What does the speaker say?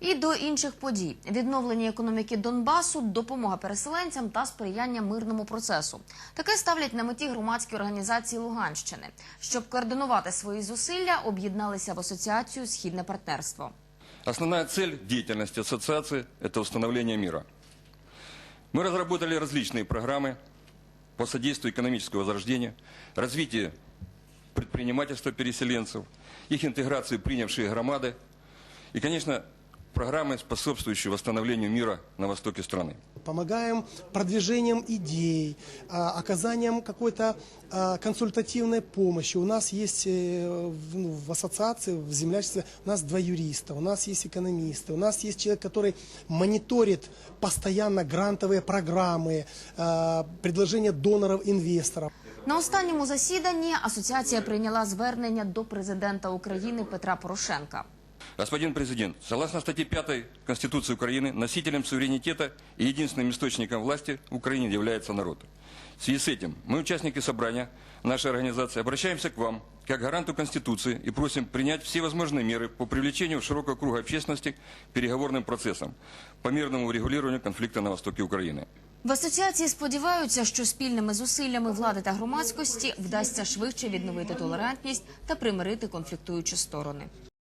І до інших подій: відновлення економіки Донбасу, допомога переселенцям та сприяння мирному процесу. Таке ставлять на меті громадські організації Луганщини. Щоб координувати свої зусилля, об'єдналися в асоціацію Східне партнерство. Основная цель деятельности ассоциации – это установление мира. Мы разработали различные программы по содействию экономического возрождения, развитию предпринимательства переселенцев, их интеграции в принявшие громады и, конечно, программы, способствующие восстановлению мира на востоке страны. Помогаем продвижением идей, а, оказанием какой-то а, консультативной помощи. У нас есть э, в ну, в ассоциации, в землячестве, у нас два юриста, у нас есть экономисты, у нас есть человек, который мониторит постоянно грантовые программы, а, предложения доноров, инвесторов. На останньому засіданні асоціація прийняла звернення до президента України Петра Порошенка. Господин президент, согласно статье 5 Конституции Украины, носителем суверенитета и единственным источником власти в Украине является народ. В связи с этим мы, участники собрания нашей организации, обращаемся к вам, как гаранту Конституции, и просим принять все возможные меры по привлечению широкого круга общественности к переговорным процессам по мирному урегулированию конфликта на востоке Украины. В асоціації сподіваються, що спільними зусиллями влади та громадськості вдасться швидше відновити толерантність та примирити конфліктуючі сторони.